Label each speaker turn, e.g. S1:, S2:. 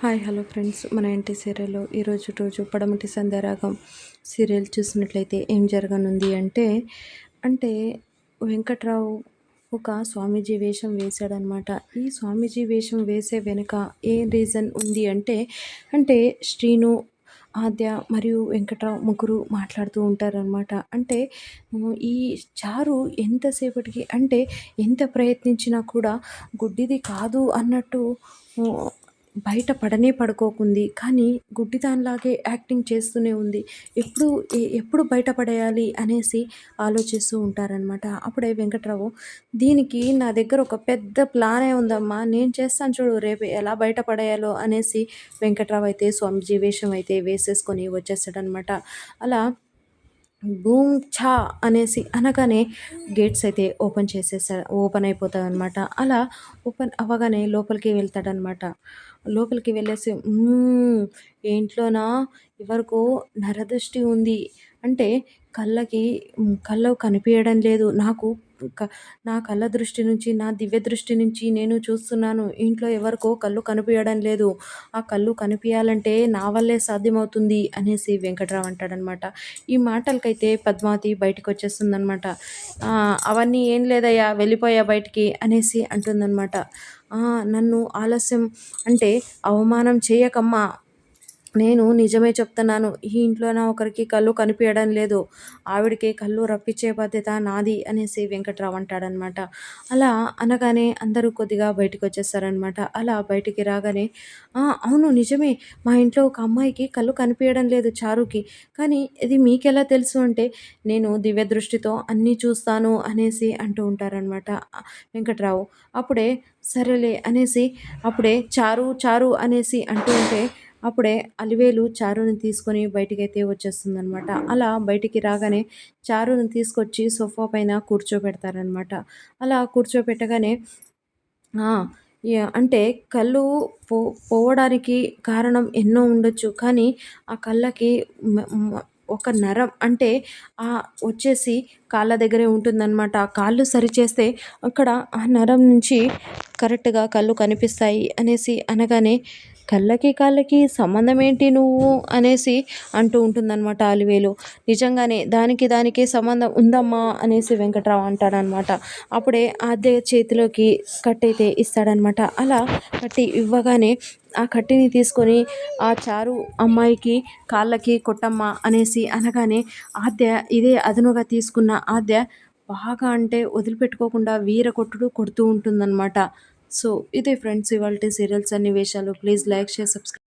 S1: Hi hello friends. మన ఇంటి సీరియల్లో ఈరోజు రోజు పడమటి సంధ్యారాగం సీరియల్ చూసినట్లయితే ఏం జరగనుంది అంటే అంటే వెంకట్రావు ఒక స్వామీజీ వేషం వేశాడనమాట. ఈ స్వామీజీ వేషం వేసే వెనుక ఏ రీజన్ ఉంది అంటే అంటే శ్రీను ఆద్య మరియు వెంకట్రావు ముగ్గురు మాట్లాడుతూ ఉంటారనమాట. అంటే ఈ చారు ఎంతసేపటికి అంటే ఎంత ప్రయత్నించినా కూడా గుడ్డిది కాదు అన్నట్టు బయట పడనే పడుకోకుంది. కానీ గుడ్డిదానిలాగే యాక్టింగ్ చేస్తూనే ఉంది. ఎప్పుడు ఎప్పుడు బయటపడేయాలి అనేసి ఆలోచిస్తూ ఉంటారనమాట అప్పుడే వెంకట్రావు. దీనికి నా దగ్గర ఒక పెద్ద ప్లానే ఉందమ్మా. నేను చేస్తాను చూడు రేపు ఎలా బయటపడేయాలో అనేసి వెంకట్రావు అయితే స్వామిజీ వేషం అయితే వేసేసుకొని వచ్చేస్తాడనమాట అలా బూమ్ ఛా అనేసి అనగానే గేట్స్ అయితే ఓపెన్ చేసేసా ఓపెన్ అయిపోతాయి అనమాట అలా ఓపెన్ అవ్వగానే లోపలికి వెళ్తాడనమాట లోపలికి వెళ్ళేసి ఏంట్లోనా? ఎవరికో నరదృష్టి ఉంది. అంటే కళ్ళకి కళ్ళు కనిపించడం లేదు. నాకు నా కళ్ళ దృష్టి నుంచి నా దివ్య దృష్టి నుంచి నేను చూస్తున్నాను. ఇంట్లో ఎవరికో కళ్ళు కనిపించడం లేదు. ఆ కళ్ళు కనిపించాలంటే నా వల్లే సాధ్యమవుతుంది అనేసి వెంకట్రావు అంటాడనమాట. ఈ మాటలకైతే పద్మావతి బయటకు వచ్చేస్తుందనమాట అవన్నీ ఏం లేదయ్యా వెళ్ళిపోయా బయటికి అనేసి అంటుందన్నమాట నన్ను ఆలస్యం అంటే అవమానం చేయకమ్మా నేను నిజమే చెప్తున్నాను. ఈ ఇంట్లోన ఒకరికి కళ్ళు కనిపించడం లేదు. ఆవిడకి కళ్ళు రప్పించే బాధ్యత నాది అనేసి వెంకట్రావు అంటాడనమాట అలా అనగానే అందరూ కొద్దిగా బయటకు వచ్చేస్తారనమాట అలా బయటికి రాగానే అవును నిజమే. మా ఇంట్లో ఒక అమ్మాయికి కళ్ళు కనిపించడం లేదు చారుకి. కానీ ఇది మీకెలా తెలుసు అంటే నేను దివ్య దృష్టితో అన్నీ చూస్తాను అనేసి అంటూ ఉంటారనమాట వెంకట్రావు. అప్పుడే సరేలే అనేసి అప్పుడే చారు చారు అనేసి అంటూ ఉంటే అప్పుడే అలివేలు చారుని తీసుకొని బయటికైతే వచ్చేస్తుందనమాట అలా బయటికి రాగానే చారుని తీసుకొచ్చి సోఫా పైన కూర్చోబెడతారనమాట అలా కూర్చోబెట్టగానే అంటే కళ్ళు పో పోవడానికి కారణం ఎన్నో ఉండొచ్చు కానీ ఆ కళ్ళకి ఒక నరం అంటే ఆ వచ్చేసి కాళ్ళ దగ్గరే ఉంటుందన్నమాట. ఆ కాళ్ళు సరిచేస్తే అక్కడ ఆ నరం నుంచి కరెక్ట్గా కళ్ళు కనిపిస్తాయి అనేసి అనగానే కళ్ళకి కాళ్ళకి సంబంధం ఏంటి నువ్వు అనేసి అంటూ ఉంటుందన్నమాట అలివేలు. నిజంగానే దానికి దానికి సంబంధం ఉందమ్మా అనేసి వెంకట్రావు అంటాడనమాట అప్పుడే ఆద్య చేతిలోకి కట్టయితే ఇస్తాడనమాట అలా కట్టి ఇవ్వగానే ఆ కట్టిని తీసుకొని ఆ చారు అమ్మాయికి కాళ్ళకి కొట్టమ్మ అనేసి అనగానే ఆద్య ఇదే అదనుగా తీసుకున్న ఆద్య బాగా అంటే వదిలిపెట్టుకోకుండా వీర కొట్టుడు కొడుతూ ఉంటుందన్నమాట. సో ఇదే ఫ్రెండ్స్ ఇవాళ సీరియల్స్ అన్ని వేషాలు. Please like share subscribe.